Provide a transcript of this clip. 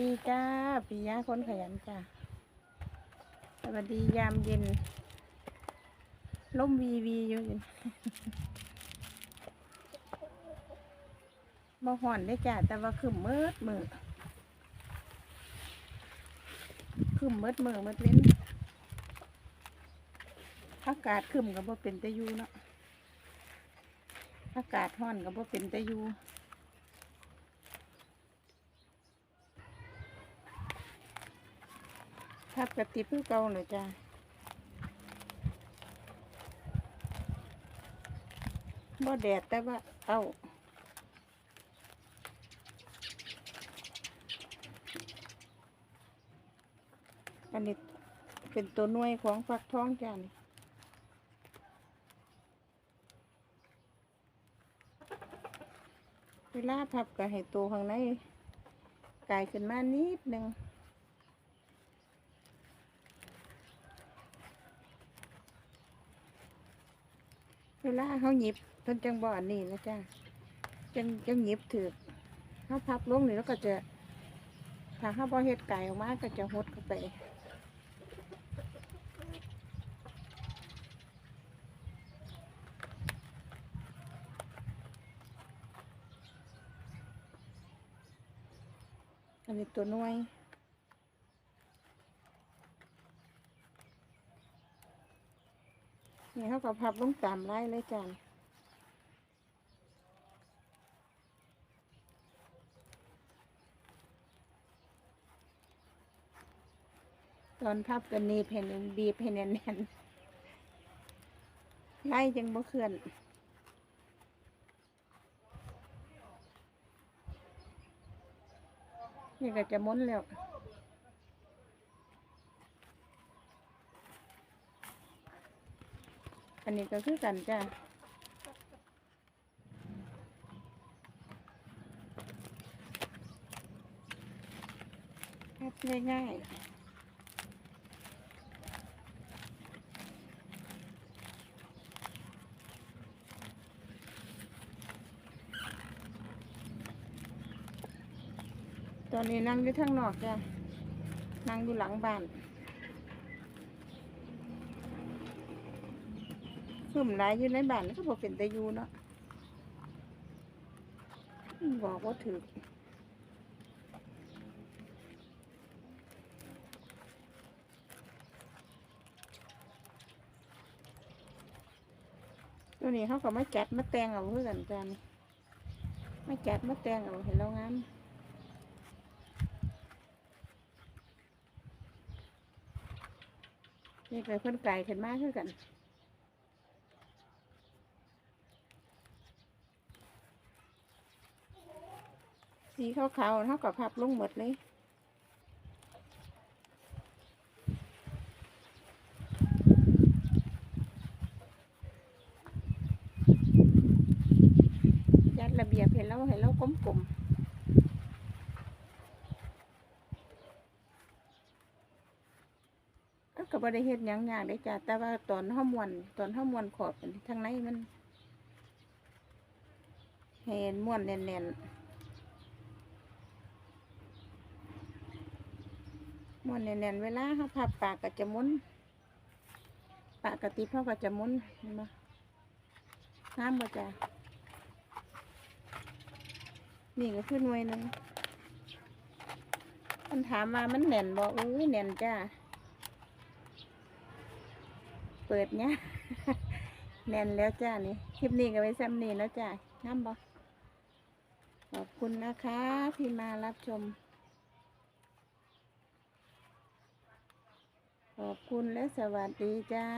ดีจ้าปียะคนขยันจ้าสวัสดียามเย็นล่มวีวีอยู่อยู่บ่ห่อนได้จ้าแต่ว่าขึ้นมืดมือขึ้นมืดมือมืดเว้นอากาศขึ้นกับบ่าเป็นตะยูเนาะอากาศห้อนกับบ่าเป็นตะยู ทับกระติบคือเก่าเลยจ้าบ่แดดแต่ว่าเอาอันนี้เป็นตัวน่วยของฟักทองจ้านี่เวลาพับก็ให้ตัวข้างในกลายขึ้นมานิดหนึ่ง เวลาเขาหยิบเพิ่นจังบ่อนนี่นะจ้าจังจังหยิบถือเขาพับลงนี่แล้วก็จะถ้าเขาบ่เฮ็ดไก่ออกมาก็จะหดเข้าไปอันนี้ตัวน่วย นี่เขาก็พับลงตามไล่เลยจ้าตอนพับกันนีเพนบีบให้แน่นไล่จังบ่เคลื่อนนี่ก็จะมุนแล้ว อันนี้ก็คือกันจ้าพับง่ายๆตอนนี้นั่งอยู่ทางนอกจ้านั่งอยู่หลังบ้าน ขึ้นหลายอยู่ในบ้านก็บอกเป็นตะยูเนาะบอกว่าถือตัวนี้เขาก็มาจัดมาแต่งเอาเพื่อกันจันมาจัดมาแต่งเอาเห็นแล้วงามนี่ก็เพิ่อนไก่ขึ้นมาคือกัน สีขาวๆเท่ากับพับลงหมดเลยจัดระเบียบให้เราให้เรากลมๆก็บ่ได้เฮ็ดหยังยากได้จ้ะแต่ว่าตอนห้ามวนตอนห้ามวนขอบทางในมันเห็นม้วนแน่นๆ ม้วนแน่นๆเวลาเขาพับปากก็จะมุนปากกติเขาก็จะมุนเห็นไหมห้ามบ่จ้ะนี่ก็คือหน่วยหนึ่งมันถามมามันแน่นบ่อุ้ยแน่นจ้าเปิดเนี้ยแน่นแล้วจ้านี่คลิปนี้ก็ไว้ซ้ำนี่แล้วจ้าน้ำบ่ขอบคุณนะคะที่มารับชม ขอบคุณและสวัสดีจ้า